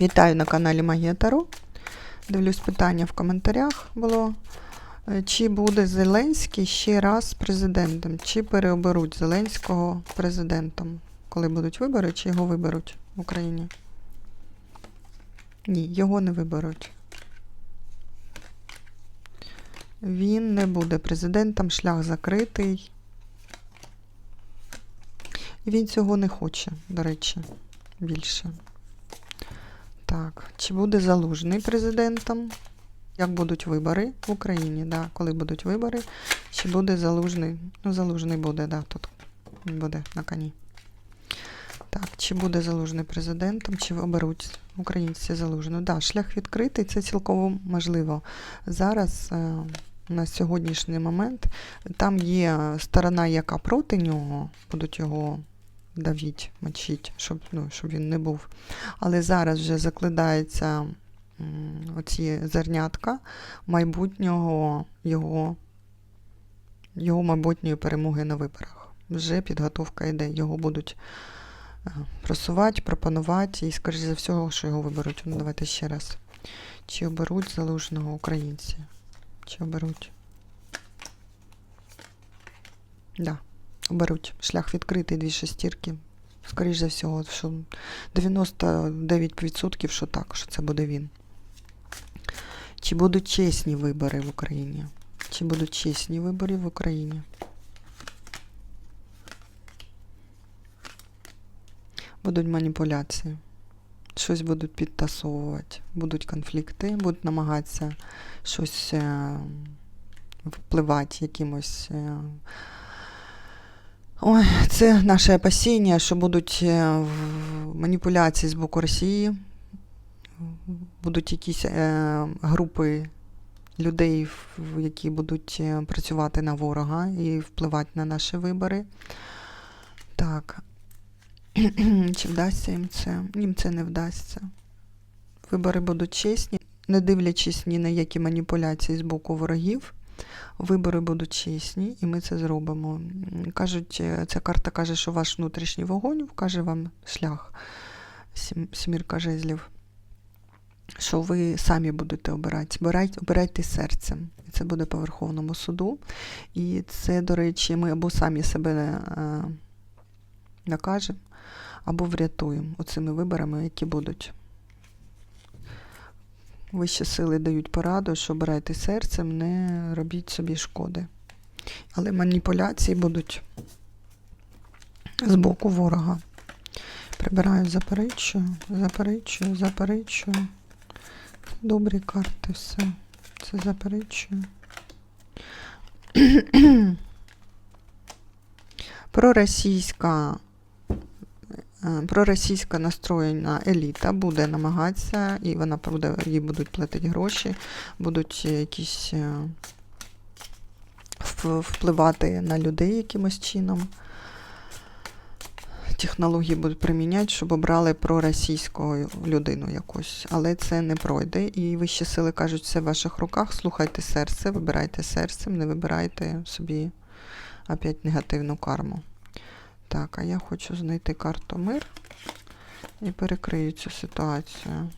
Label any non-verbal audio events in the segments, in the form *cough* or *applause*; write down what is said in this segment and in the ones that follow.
Вітаю на каналі Магія Таро. Дивлюсь питання в коментарях було. Е, Чи буде Зеленський ще раз президентом? Чи переоберуть Зеленського президентом? Коли будуть вибори, чи його виберуть в Україні? Ні, його не виберуть. Він не буде президентом, шлях закритий. Він цього не хоче, до речі, більше. Так, чи буде залужний президентом? Як будуть вибори в Україні? Да, коли будуть вибори? Чи буде залужний? Ну, залужний буде, да, тут він буде на коні. Так, чи буде залужний президентом, чи оберуть українці залужну? Да, шлях відкритий, це цілком можливо. Зараз е, на сьогоднішній момент там є сторона, яка проти нього, будуть його давіть, мочить, щоб, ну, щоб він не був. Але зараз вже закладається оці зернятка майбутнього його, його майбутньої перемоги на виборах. Вже підготовка йде. Його будуть е, просувати, пропонувати, і, скоріш за всього, що його виберуть. Ну, давайте ще раз. Чи оберуть залужного українці? Чи оберуть? Да, оберуть. Шлях відкритий, дві шестірки. Скоріш за всього, що 99% що так, що це буде він. Чи будуть чесні вибори в Україні? Чи будуть чесні вибори в Україні? Будуть маніпуляції. Щось будуть підтасовувати, будуть конфлікти, будуть намагатися щось е, впливати якимось. Ой, це наше опасіння, що будуть е, маніпуляції з боку Росії, будуть якісь е, групи людей, які будуть е, працювати на ворога і впливати на наші вибори. Так. *clears throat* Чи вдасться їм це? Їм це не вдасться. Вибори будуть чесні, не дивлячись ні на які маніпуляції з боку ворогів. Вибори будуть чесні, і ми це зробимо. Кажуть, е, ця карта каже, що ваш внутрішній вогонь вкаже вам шлях. Сім- Сімірка жезлів. Що ви самі будете обирати. Обирайте, обирайте серцем. Це буде по Верховному суду. І це, до речі, ми або самі себе е, накажемо, або врятуємо оцими виборами, які будуть. Вищі сили дають пораду, що обирайте серцем, не робіть собі шкоди. Але маніпуляції будуть з боку ворога. Прибираю, заперечую, заперечую, заперечую. Добрі карти, все. Це заперечую. *clears throat* Проросійська проросійська настроєна еліта буде намагатися, і вона буде, їй будуть платити гроші, будуть якісь е, впливати на людей якимось чином. Технології будуть приміняти, щоб обрали проросійську людину якусь. Але це не пройде. І вищі сили кажуть, все в ваших руках. Слухайте серце, вибирайте серцем, не вибирайте собі опять негативну карму. Так, а я хочу знайти карту мир і перекрию цю ситуацію.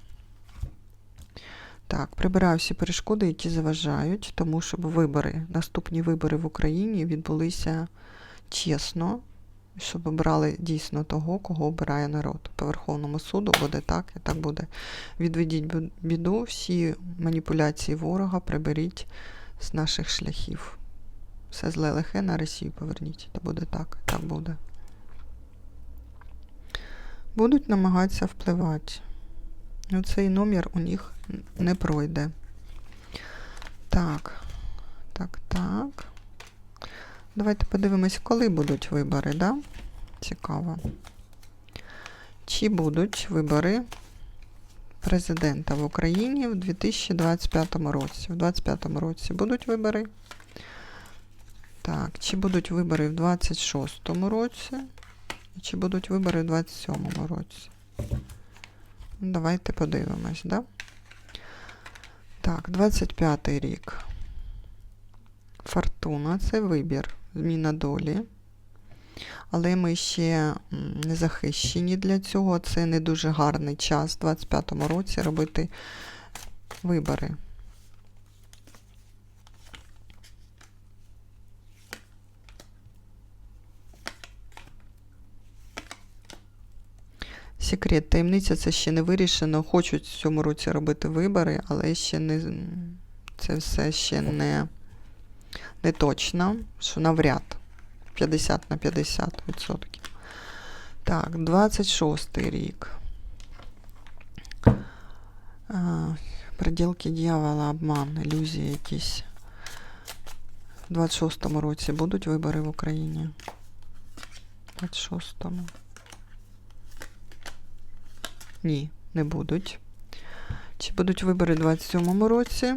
Так, прибираю всі перешкоди, які заважають, тому щоб вибори, наступні вибори в Україні відбулися чесно, щоб обрали дійсно того, кого обирає народ. По Верховному суду буде так і так буде. Відведіть біду, всі маніпуляції ворога приберіть з наших шляхів. Все зле лихе на Росію поверніть. Та буде так, так буде. Будуть намагатися впливати. Ну, цей номер у них не пройде. Так, так, так. Давайте подивимось, коли будуть вибори, да? Цікаво. Чи будуть вибори президента в Україні в 2025 році? В 2025 році будуть вибори. Так, чи будуть вибори в 26 році? Чи будуть вибори в 27 році? Ну, Давайте подивимось, да? Так, 25-й рік. Фортуна це вибір, зміна долі. Але ми ще не захищені для цього. Це не дуже гарний час в 25-му році робити вибори. Секрет, таємниця це ще не вирішено. Хочуть в цьому році робити вибори, але ще не це все ще не, не точно, що навряд 50 на 50 відсотків. Так, 26 рік. Приділки дьявола, обман, ілюзії якісь. В 26-му році будуть вибори в Україні. 26-му. Ні, не будуть. Чи будуть вибори в 27-му році?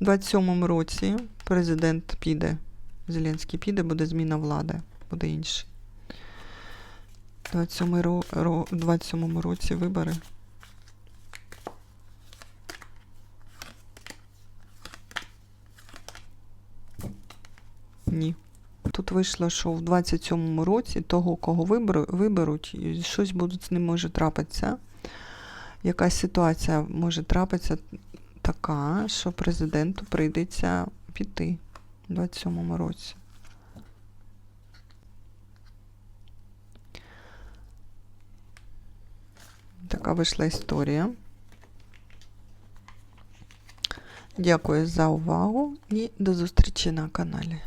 У 27-му році президент піде, Зеленський піде, буде зміна влади, буде інший. У 27-му ро, ро, 27-му році вибори. Ні. Тут вийшло, що в 27-му році того, кого виберуть, щось буде з ним може трапитися. Якась ситуація може трапитися така, що президенту прийдеться піти в 27-му році. Така вийшла історія. Дякую за увагу і до зустрічі на каналі.